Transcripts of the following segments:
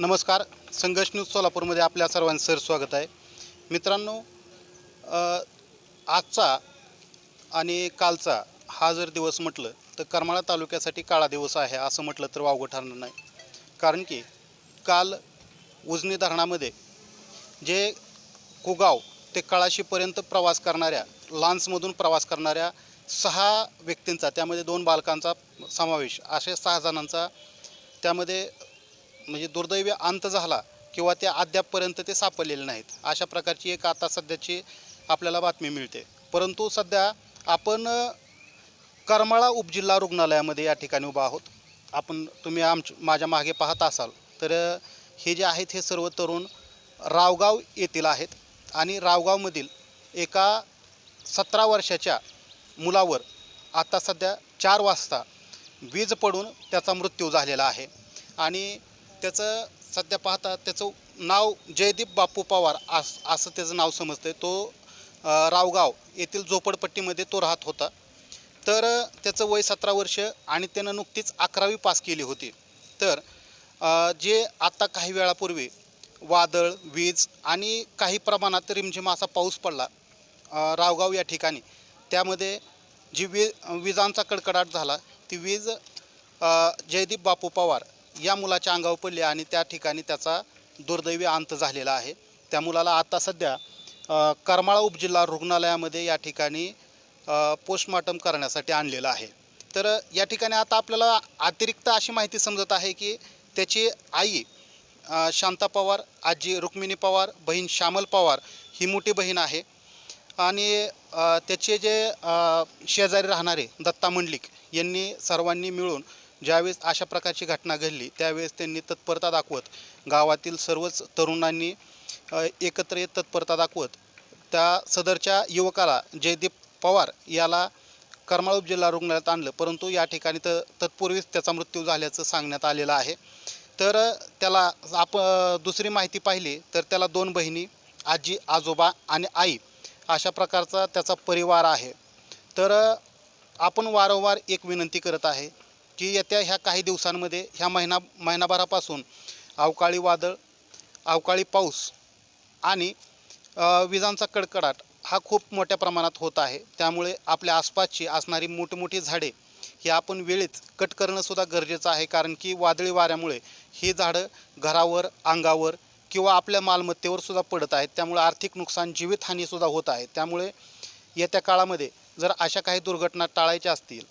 नमस्कार. संघर्ष न्यूज सोलापूरमध्ये आपल्या सर्वांचं सर स्वागत आहे. मित्रांनो आजचा आणि कालचा हा जर दिवस म्हटलं तर करमाळा तालुक्यासाठी काळा दिवस आहे असं म्हटलं तर वावगं ठरणार नाही. कारण की काल उजनी धरणामध्ये जे कुगाव ते कळाशीपर्यंत प्रवास करणाऱ्या लान्समधून प्रवास करणाऱ्या सहा व्यक्तींचा त्यामध्ये दोन बालकांचा समावेश असे सहा जणांचा त्यामध्ये म्हणजे दुर्दैवी अंत झाला किंवा ते अद्यापपर्यंत ते सापडलेले नाहीत. अशा प्रकारची एक आता सध्याची आपल्याला बातमी मिळते. परंतु सध्या आपण करमाळा उपजिल्हा रुग्णालयामध्ये या ठिकाणी उभा आहोत. आपण तुम्ही आमच्या माझ्या मागे पाहत असाल तर हे जे आहेत हे सर्व तरुण रावगाव येथील आहेत आणि रावगावमधील एका सतरा वर्षाच्या मुलावर आता सध्या चार वाजता वीज पडून त्याचा मृत्यू झालेला आहे. आणि त्याचं सध्या पाहता त्याचं नाव जयदीप बापू पवार आस असं त्याचं नाव समजतं तो रावगाव येथील झोपडपट्टीमध्ये तो राहत होता. तर त्याचं वय सतरा वर्ष आणि त्यानं नुकतीच अकरावी पास केली होती. तर जे आत्ता काही वेळापूर्वी वादळ वीज आणि काही प्रमाणात रिमझिम असा पाऊस पडला रावगाव या ठिकाणी त्यामध्ये जी वी विजांचा कडकडाट झाला ती वीज जयदीप बापू पवार या मुलाच्या अंगावर पडली आणि त्या ठिकाणी त्याचा दुर्दैवी अंत झालेला आहे. त्या मुलाला आता सध्या करमाळा उपजिल्हा रुग्णालयामध्ये या ठिकाणी पोस्टमॉर्टम करण्यासाठी आणलेलं आहे. तर या ठिकाणी आता आपल्याला अतिरिक्त अशी माहिती समजत आहे की त्याची आई शांता पवार आजी रुक्मिणी पवार बहीण श्यामल पवार ही मोठी बहीण आहे. आणि त्याचे जे शेजारी राहणारे दत्ता मंडलिक यांनी सर्वांनी मिळून ज्यावेळेस अशा प्रकारची घटना घडली त्यावेळेस त्यांनी तत्परता दाखवत गावातील सर्वच तरुणांनी एकत्र येत तत्परता दाखवत त्या सदरच्या युवकाला जयदीप पवार याला करमाळूप जिल्हा रुग्णालयात आणलं. परंतु या ठिकाणी त तत्पूर्वीच त्याचा मृत्यू झाल्याचं सांगण्यात आलेलं आहे. तर त्याला आप दुसरी माहिती पाहिली तर त्याला दोन बहिणी आजी आजोबा आणि आई अशा प्रकारचा त्याचा परिवार आहे. तर आपण वारंवार एक विनंती करत आहे की येत्या ह्या काही दिवसांमध्ये ह्या महिना महिनाभरापासून अवकाळी वादळ अवकाळी पाऊस आणि विजांचा कडकडाट हा खूप मोठ्या प्रमाणात होत आहे. त्यामुळे आपल्या आसपासची असणारी मोठमोठी झाडे ही आपण वेळेत कट करणंसुद्धा गरजेचं आहे. कारण की वादळी वाऱ्यामुळे ही झाडं घरावर अंगावर किंवा आपल्या मालमत्तेवर सुद्धा पडत आहेत. त्यामुळे आर्थिक नुकसान जीवितहानीसुद्धा होत आहे. त्यामुळे येत्या काळामध्ये जर अशा काही दुर्घटना टाळायच्या असतील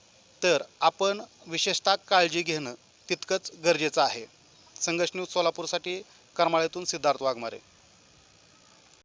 तर आपण विशेषतः काळजी घेणं तितकंच गरजेचं आहे. संघर्ष न्यूज सोलापूरसाठी करमाळ्यातून सिद्धार्थ वाघमारे.